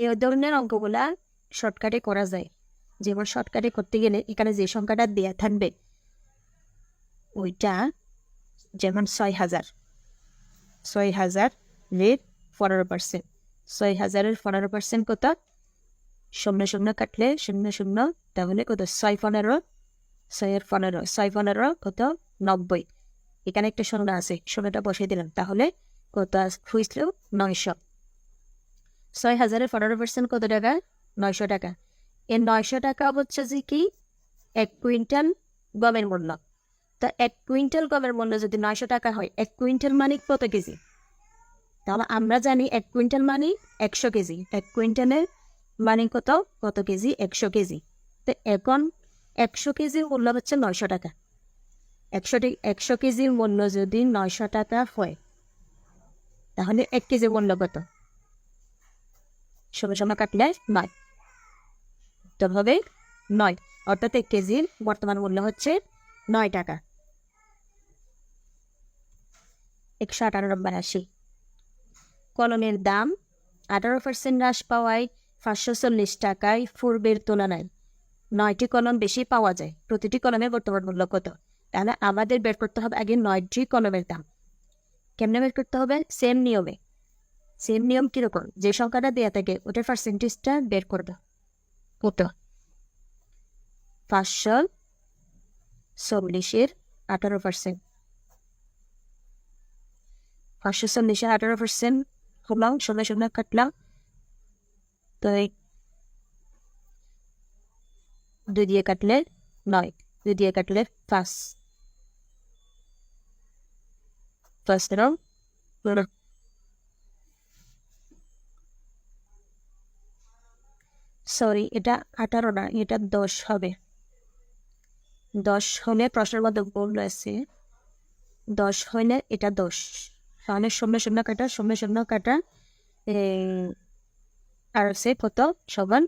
এই ধরনের অঙ্কগুলা শর্টকাটে করা যায়। যেমন শর্টকাটে করতে গেলে এখানে যে সংখ্যাটা দেয়া থাকবে, ওইটা যেমন ছয় হাজার। ছয় হাজার রেট পনেরো পার্সেন্ট ছয় হাজারের পনেরো পার্সেন্ট কত? শূন্য শূন্য কাটলে শূন্য শূন্য, তাহলে কত? ছয় পনেরো। ছয়ের পনেরো, ছয় পনেরো কত? নব্বই। এখানে একটা শূন্য আছে শূন্যটা বসিয়ে দিলাম। তাহলে কত হয়েছিল নয়শো। ছয় হাজারের পনেরো পার্সেন্ট কত টাকা? নয়শো টাকা। এই নয়শো টাকা হচ্ছে যে কি? এক কুইন্টাল গমের মূল্য। তো এক কুইন্টাল গমের মূল্য যদি নয়শো টাকা হয়, এক কুইন্টাল মানে কত কেজি? তাহলে আমরা জানি এক কুইন্টাল মানে একশো কেজি। এক কুইন্টালের মানে কত? কত কেজি? একশো কেজি। তো এখন একশো কেজির মূল্য হচ্ছে নয়শো টাকা। একশো একশো কেজির মূল্য যদি নয়শো টাকা হয়, তাহলে এক কেজির মূল্য কত? সময় কাটলে নয়। তো হবে নয়, অর্থাৎ এক কেজির বর্তমান মূল্য হচ্ছে নয় টাকা। একশো নম্বর আশি কলমের দাম আঠারো পার্সেন্ট হ্রাস পাওয়ায় পাঁচশো চল্লিশ টাকায় পূর্বের তুলনায় নয়টি কলম বেশি পাওয়া যায়। প্রতিটি কলমের বর্তমান মূল্য কত? তাহলে আমাদের বের করতে হবে আগে নয়টি কলমের দাম। কেমনে বের করতে হবে? সেম নিয়মে। সেম নিয়ম কীরকম? যে সংখ্যাটা দেওয়া থাকে, ওটার পার্সেন্টেজটা বের করবে। কত? পাঁচশো চল্লিশের আঠারো পার্সেন্ট পাঁচশো চল্লিশের আঠারো পার্সেন্ট হলাম শূন্য শূন্য কাটলাম। তো দুই দিয়ে কাটলে নয়, দুই দিয়ে কাটলে পাঁচ। পাঁচ রং সরি এটা আঠারো না, এটা দশ হবে। দশ হলে প্রশ্নের মধ্যে ভুল রয়েছে। দশ হইলে এটা দশ। তাহলে শূন্য শূন্য কাটা, শূন্য শূন্য কাটা আর সে কত? সমান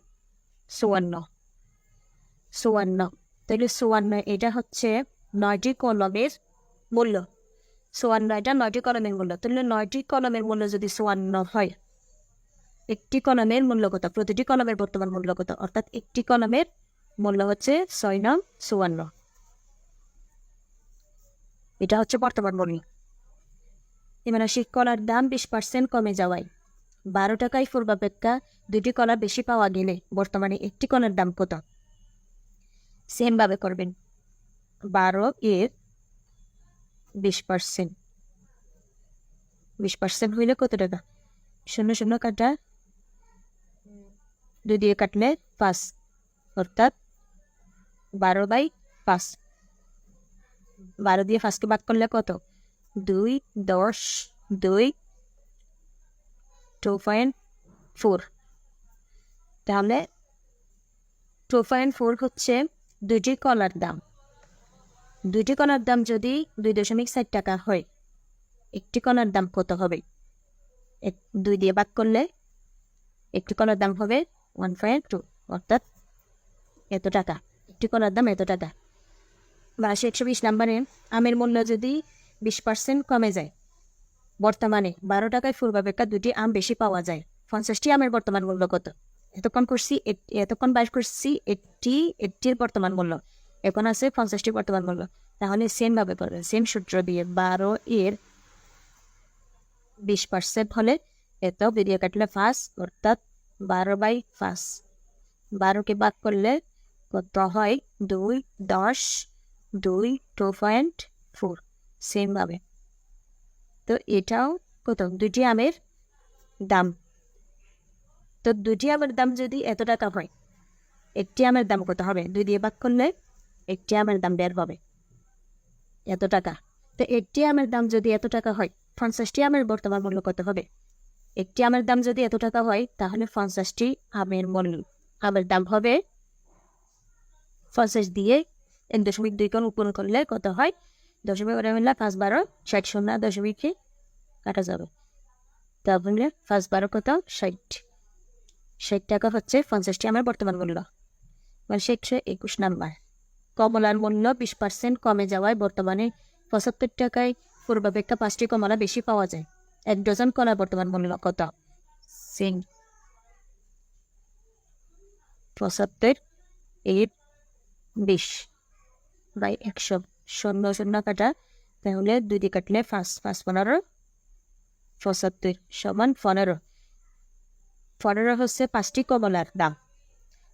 চুয়ান্ন। চুয়ান্ন। তাহলে চুয়ান্ন, এটা হচ্ছে নয়টি কলমের মূল্য। চুয়ান্ন, এটা নয়টি কলমের মূল্য। তাহলে নয়টি কলমের মূল্য যদি চুয়ান্ন হয় একটি কলমের মূল্য কত প্রতিটি কলমের বর্তমান মূল্য কত অর্থাৎ একটি কলমের মূল্য হচ্ছে ছয় নং চুয়ান্ন। এটা হচ্ছে বর্তমান মূল্য। এবার আসি, কলার দাম বিশ পার্সেন্ট কমে যাওয়ায় বারো টাকায় পূর্বাপেক্ষা দুটি কলা বেশি পাওয়া গেলে বর্তমানে একটি কলার দাম কত? সেমভাবে করবেন। বারো এর বিশ পার্সেন্ট বিশ পার্সেন্ট হইলে কত টাকা? শূন্য শূন্য কাটা দুই দিয়ে কাটলে পাঁচ অর্থাৎ বারো বাই পাঁচ বারো দিয়ে পাঁচকে ভাগ করলে কত দুই দশ দুই টু পয়েন্ট ফোর তাহলে টু পয়েন্ট ফোর হচ্ছে দুইটি কলার দাম দুইটি কলার দাম যদি দুই দশমিক ষাট টাকা হয় একটি কলার দাম কত হবে এক দুই দিয়ে ভাগ করলে একটি কলার দাম হবে ওয়ান ফাইভ টু অর্থাৎ এত টাকা। একটি কলার দাম এত টাকা। বাসে একশো বিশ নাম্বারে আমের মূল্য যদি বিশ পার্সেন্ট কমে যায়। বর্তমানে বারো টাকায় পূর্বাপেক্ষা দুটি আম বেশি পাওয়া যায়। পঞ্চাশটি আমের বর্তমান মূল্য কত? এতক্ষণ করছি এট- এতক্ষণ বাইর করছি এইটটি এইটটির বর্তমান মূল্য। এখন আছে পঞ্চাশটি বর্তমান মূল্য। তাহলে সেমভাবে করবেন সেম সূত্র দিয়ে বারো এর বিশ পার্সেন্ট হলে এত বেরিয়ে কাটলে পাঁচ অর্থাৎ বারো বাই পাঁচ। বারোকে ভাগ করলে কত হয়? দুই, দশ, দুই টু পয়েন্ট ফোর সেমভাবে তো এটাও কত? দুটি আমের দাম। তো দুটি আমের দাম যদি এত টাকা হয়, একটি আমের দাম কত হবে? দুই দিয়ে ভাগ করলে একটি আমের দাম বের হবে। এত টাকা। তো একটি আমের দাম যদি এত টাকা হয়, পঞ্চাশটি আমের বর্তমান মূল্য কত হবে? একটি আমের দাম যদি এত টাকা হয়, তাহলে পঞ্চাশটি আমের মূল্য আমের দাম হবে পঞ্চাশ দিয়ে এক দশমিক দুই কোণ উপর করলে কত হয়? দশমিক ওটা মিললে পাঁচ বারো, ষাট শূন্য দশমিকে কাটা যাবে। তাহলে পাঁচ বারো কত? ষাট। ষাট টাকা হচ্ছে পঞ্চাশটি আমার বর্তমান মূল্য। মানে ষাটশো একুশ নাম্বার। কমলার মূল্য বিশ পার্সেন্ট কমে যাওয়ায় বর্তমানে পঁচাত্তর টাকায় পূর্বাপেক্ষা পাঁচটি কমলা বেশি পাওয়া যায়। এক ডজন কলার বর্তমান মূল্য কত সিং পঁচাত্তর এইট বিশ বাই একশো শূন্য শূন্য কাটা তাহলে দুই দিয়ে কাটলে পাঁচ পাঁচ পনেরো পঁচাত্তর সমান পনেরো পনেরো হচ্ছে পাঁচটি কমলার দাম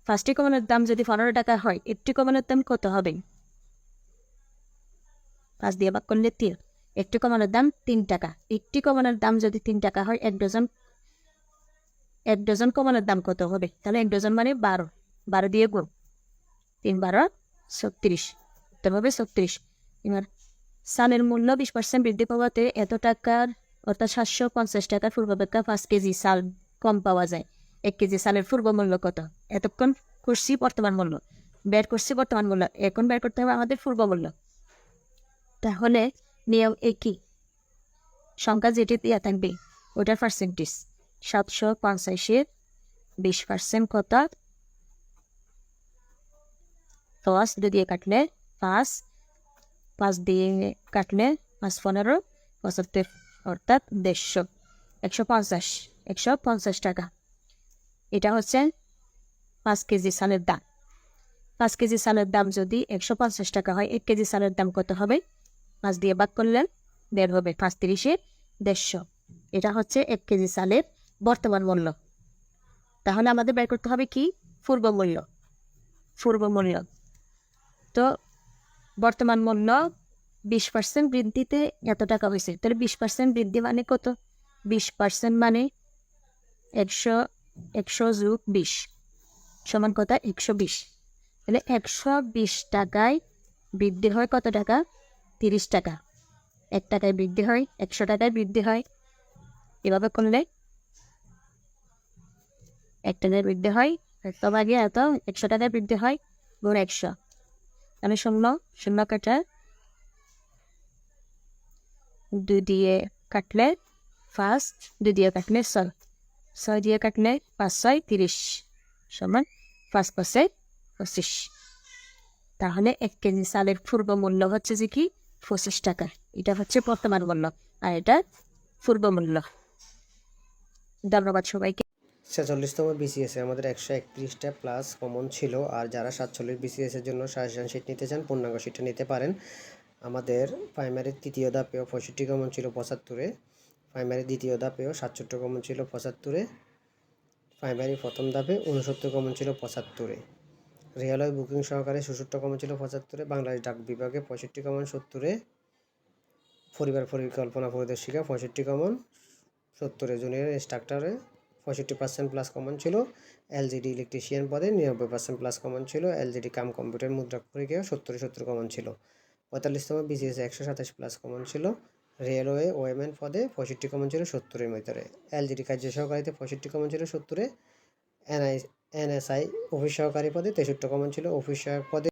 পাঁচটি কমলার দাম যদি পনেরো টাকা হয় একটি কমলার দাম কত হবে পাঁচ দিয়ে ভাগ করলে তিন একটি কমলার দাম তিন টাকা। একটি কমলার দাম যদি তিন টাকা হয়, এক ডজন এক ডজন কমলার দাম কত হবে? তাহলে এক ডজন মানে বারো। বারো দিয়ে গুণ। তিন বারো, ছত্রিশ। উত্তর হবে ছত্রিশ। এবার সালের মূল্য বিশ পার্সেন্ট বৃদ্ধি পাওয়াতে এত টাকার, অর্থাৎ সাতশো পঞ্চাশ টাকার পূর্বাপেক্ষা পাঁচ কেজি চাল কম পাওয়া যায়। এক কেজি চালের পূর্ব মূল্য কত? এতক্ষণ করছি বর্তমান মূল্য। বের করছি বর্তমান মূল্য। এখন বের করতে হবে আমাদের পূর্ব মূল্য। তাহলে নিয়ম একই সংখ্যা যেটি দেওয়া থাকবে, ওটার পার্সেন্টেজ সাতশো পঞ্চাশের বিশ পার্সেন্ট কত? দশ দুই দিয়ে কাটলে পাঁচ পাঁচ দিয়ে কাটলে পাঁচ পনেরো, পঁচাত্তর অর্থাৎ দেড়শো। একশো পঞ্চাশ একশো পঞ্চাশ টাকা। এটা হচ্ছে পাঁচ কেজি চালের দাম। পাঁচ কেজি চালের দাম যদি একশো পঞ্চাশ টাকা হয়, এক কেজি চালের দাম কত হবে? পাঁচ দিয়ে বাদ করলেন দেড় হবে পাঁচ তিরিশে দেড়শো। এটা হচ্ছে এক কেজি চালের বর্তমান মূল্য। তাহলে আমাদের বের করতে হবে কি? পূর্ব মূল্য। পূর্ব মূল্য। তো বর্তমান মূল্য বিশ পার্সেন্ট বৃদ্ধিতে এত টাকা হয়েছে। তাহলে বিশ পার্সেন্ট বৃদ্ধি মানে কত? বিশ পার্সেন্ট মানে একশো একশো যুগ বিশ সমান কথা একশো বিশ। তাহলে একশো বিশ টাকায় বৃদ্ধি হয় কত টাকা? তিরিশ টাকা। এক টাকায় বৃদ্ধি হয়, একশো টাকায় বৃদ্ধি হয়। এভাবে করলে এক টাকায় বৃদ্ধি হয়, এত ভাগে এত একশো টাকায় বৃদ্ধি হয়, গুণ একশো। তাহলে শূন্য শূন্য কাটা দুই দিয়ে কাটলে ফার্স্ট, দুই দিয়ে কাটলে ছয়। ছয় দিয়ে কাটলে পাঁচ, ছয়, তিরিশ সমান পাঁচ পাঁচে পঁচিশ। তাহলে এক কেজি চালের পূর্ব মূল্য হচ্ছে যে কি? পঁচিশ টাকা। এটা হচ্ছে বর্তমান মূল্য, আর এটা পূর্ব মূল্য। ধন্যবাদ সবাইকে। ছেচল্লিশতম বিসিএসে আমাদের একশো একত্রিশটা প্লাস কমন ছিল, আর যারা সাতচল্লিশ বিসিএসের জন্য সাজেশন শিট নিতে চান, পূর্ণাঙ্গ শিটটা নিতে পারেন। আমাদের প্রাইমারির তৃতীয় ধাপেও পঁয়ষট্টি কমন ছিল পঁচাত্তরে প্রাইমারি দ্বিতীয় ধাপেও সাতষট্টি কমন ছিল পঁচাত্তরে প্রাইমারি প্রথম ধাপে উনসত্তর কমন ছিল পঁচাত্তরে। রেলওয়ে বুকিং সহকারে সুসত্তর কমন ছিল পঁচাত্তরে, বাংলাদেশ ডাক বিভাগে পঁয়ষট্টি কমন সত্তরে, পরিবার পরিকল্পনা পরিদর্শিকা পঁয়ষট্টি কমন সত্তরে জুনিয়র ইনস্ট্রাক্টরে পঁয়ষট্টি পার্সেন্ট প্লাস কমন ছিল এলজিডি ইলেকট্রিশিয়ান পদে নিরানব্বই পার্সেন্ট প্লাস কমন ছিল এলজিডি কাম কম্পিউটার মুদ্রা পরীক্ষা সত্তরে সত্তর কমন ছিল, পঁয়তাল্লিশতম বিসিএস একশো সাতাশ প্লাস কমন ছিল রেলওয়ে ওয়েমেন পদে পঁয়ষট্টি কমন ছিল সত্তরের ভিতরে এলজিডি কার্য সহকারীতে পঁয়ষট্টি কমন ছিল সত্তরে এনআই এনএসআই অফিস সহকারী পদে তেষট্টি কমন ছিল অফিস সহায়ক পদে